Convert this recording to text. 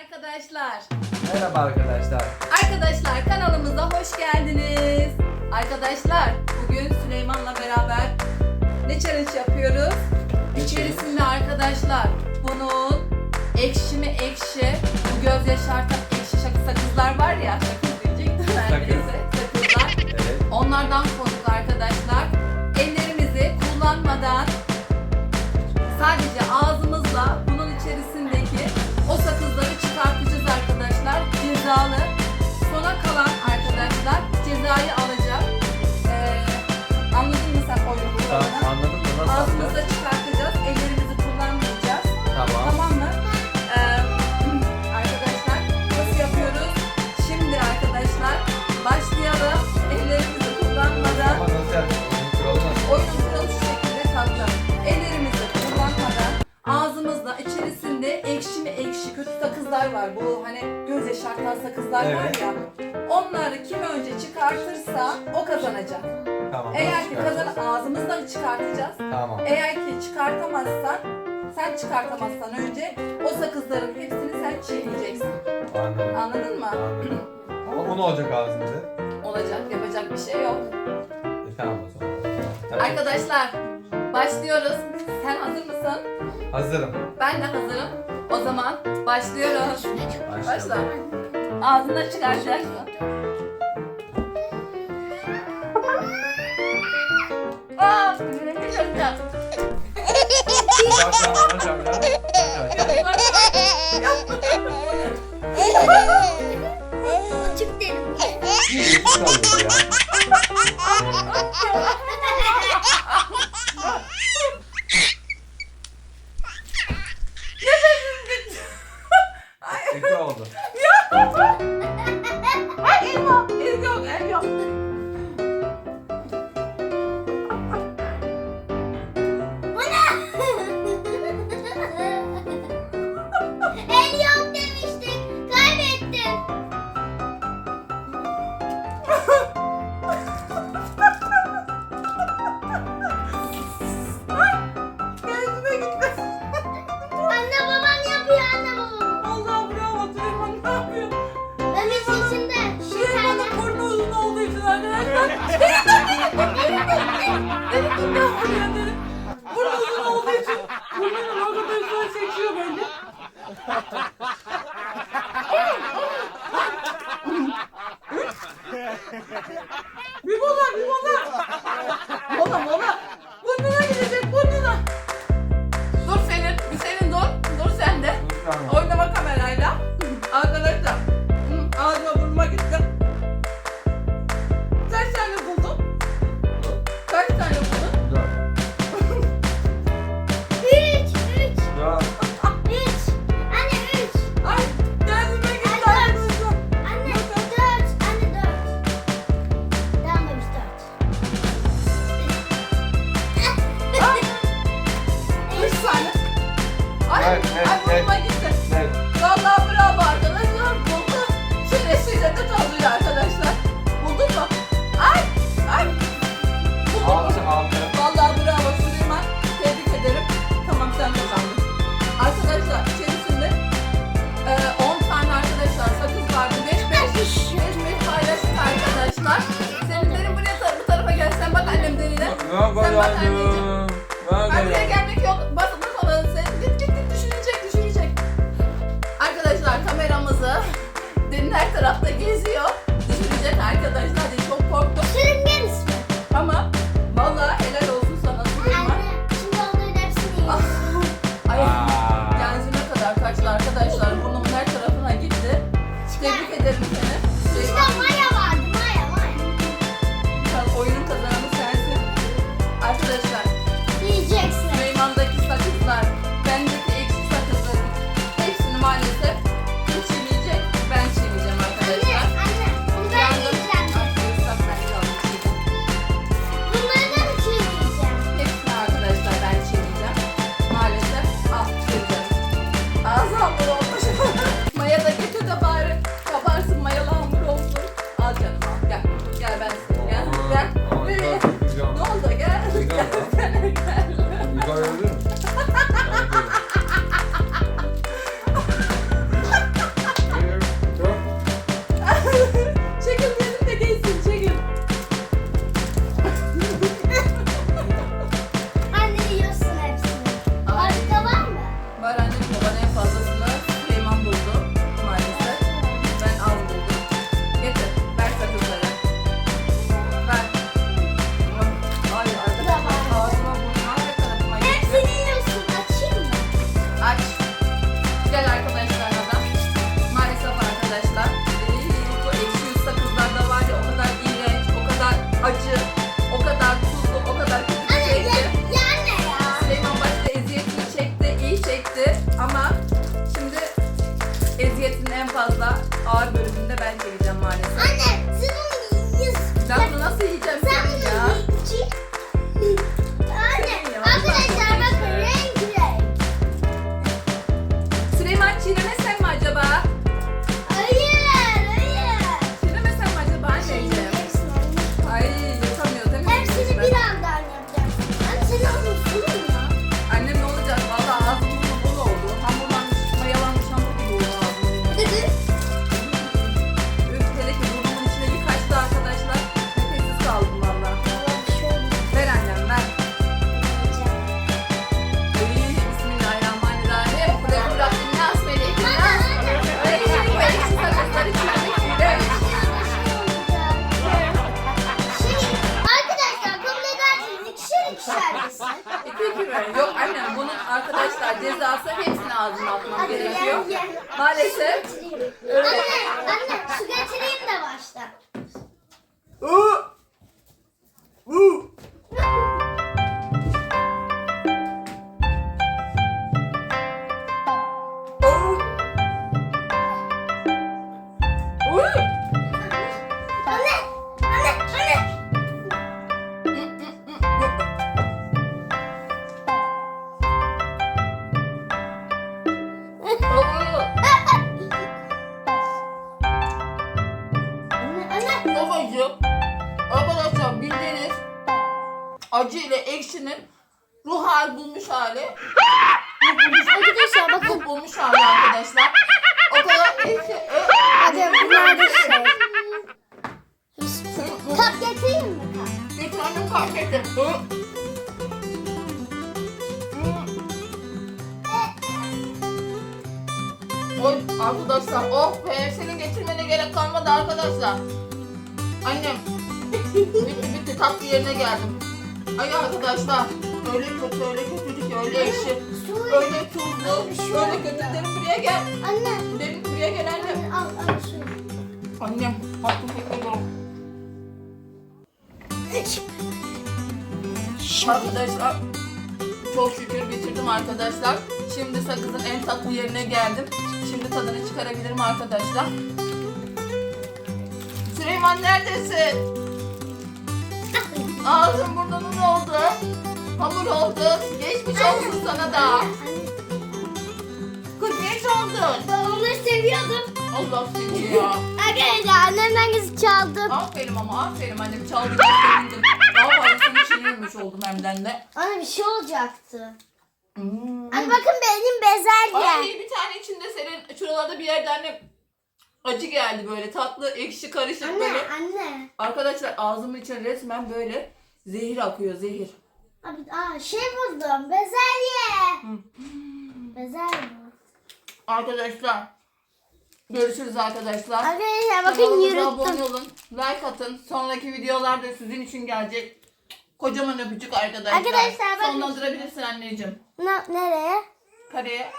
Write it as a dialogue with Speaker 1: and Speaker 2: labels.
Speaker 1: Arkadaşlar,
Speaker 2: Merhaba arkadaşlar.
Speaker 1: arkadaşlar kanalımıza hoş geldiniz. Arkadaşlar, bugün Süleyman'la beraber ne challenge yapıyoruz? İçerisinde arkadaşlar bunun ekşi mi ekşi, bu göz yaşartan ekşi sakızlar var ya, sakız diyecektim neredeyse, sakızlar. Onlardan koyduk arkadaşlar. Ellerimizi kullanmadan sadece ağzımızla bunun içerisindeki o sakızları çıkartacağız arkadaşlar. Cezalı. Sona kalan arkadaşlar cezayı alacak. Ekşi mi ekşi kötü sakızlar var. Bu hani göz yaşartan sakızlar var ya. Onları kim önce çıkartırsa o kazanacak.
Speaker 2: Tamam.
Speaker 1: Eğer ki kazan ağzımızdan çıkartacağız.
Speaker 2: Tamam.
Speaker 1: Eğer ki çıkartamazsan sen çıkartamazsan önce o sakızların hepsini sen çiğneyeceksin.
Speaker 2: Anladım.
Speaker 1: Anladın mı?
Speaker 2: Anladım. Ama o ne olacak ağzımda?
Speaker 1: Olacak, yapacak bir şey yok.
Speaker 2: E, tamam o zaman. Tamam.
Speaker 1: Arkadaşlar başlıyoruz. Sen hazır mısın?
Speaker 2: Hazırım.
Speaker 1: Ben de hazırım. O zaman başlıyoruz. Başla.
Speaker 2: Başlayalım.
Speaker 1: Ağzından çıkaracaksın. Aa, ne yapacağız?
Speaker 3: Çık dedim.
Speaker 1: Gel ben çekti ama şimdi eziyetin en fazla ağır bölümünde ben çekeceğim maalesef.
Speaker 3: Anne onu yiyorsun.
Speaker 1: Ben bunu nasıl yiyeceğim Yok annem bunun arkadaşlar cezası hepsini ağzıma atmam gerekiyor. Maalesef.
Speaker 3: Anne,
Speaker 1: acı ile ekşinin ruh hal bulmuş hali.
Speaker 3: Arkadaşlar
Speaker 1: Ruh bulmuş hali arkadaşlar. O kadar ekşi. Ö-
Speaker 3: Hadi bunlar da şey. Kap getireyim mi kap?
Speaker 1: Ettim. Hı. Oy arkadaşlar oh be senin getirmene gerek kalmadı arkadaşlar. Annem bitti bitti tatlı yerine geldim. Ay arkadaşlar öyle kötü öyle kötücük öyle ekşi
Speaker 3: Su.
Speaker 1: öyle tuzlu öyle kötü derim buraya gel.
Speaker 3: Anne.
Speaker 1: Derim buraya gel.
Speaker 3: Anne, Al, al su.
Speaker 1: Annem hakkı bekliyorum. Arkadaşlar çok şükür bitirdim arkadaşlar. Şimdi sakızın en tatlı yerine geldim. Şimdi tadını çıkarabilirim arkadaşlar. Süleyman neredesin? Ağzın burnunun oldu. Hamur oldu. Geçmiş olsun sana da. Niye çaldın?
Speaker 3: Ben onları seviyordum.
Speaker 1: Allah seni ya.
Speaker 3: Arkadaşlar annemden gizli çaldım.
Speaker 1: Aferin ama aferin annem çaldı sevindim. Daha fazlasını çiğnemiş oldum hemden de.
Speaker 3: Anne bir şey olacaktı.
Speaker 1: Hmm.
Speaker 3: Anne bakın benim bezelye.
Speaker 1: Ay bir tane içinde senin şuralarda bir yerde annem acı geldi böyle tatlı ekşi karışık
Speaker 3: Anne,
Speaker 1: böyle.
Speaker 3: anne.
Speaker 1: Arkadaşlar ağzımın içine resmen böyle zehir akıyor zehir.
Speaker 3: Abi, aa, şey buldum. Bezelye.
Speaker 1: Hı.
Speaker 3: Bezelye.
Speaker 1: Arkadaşlar görüşürüz arkadaşlar.
Speaker 3: Arkadaşlar bakın
Speaker 1: Kanalımıza abone
Speaker 3: yürüttüm.
Speaker 1: olun. Like atın. Sonraki videolar da sizin için gelecek. Kocaman öpücük arkadaşlar.
Speaker 3: Arkadaşlar bakın.
Speaker 1: Sonlandırabilirsin anneciğim.
Speaker 3: Ne, nereye?
Speaker 1: Kareye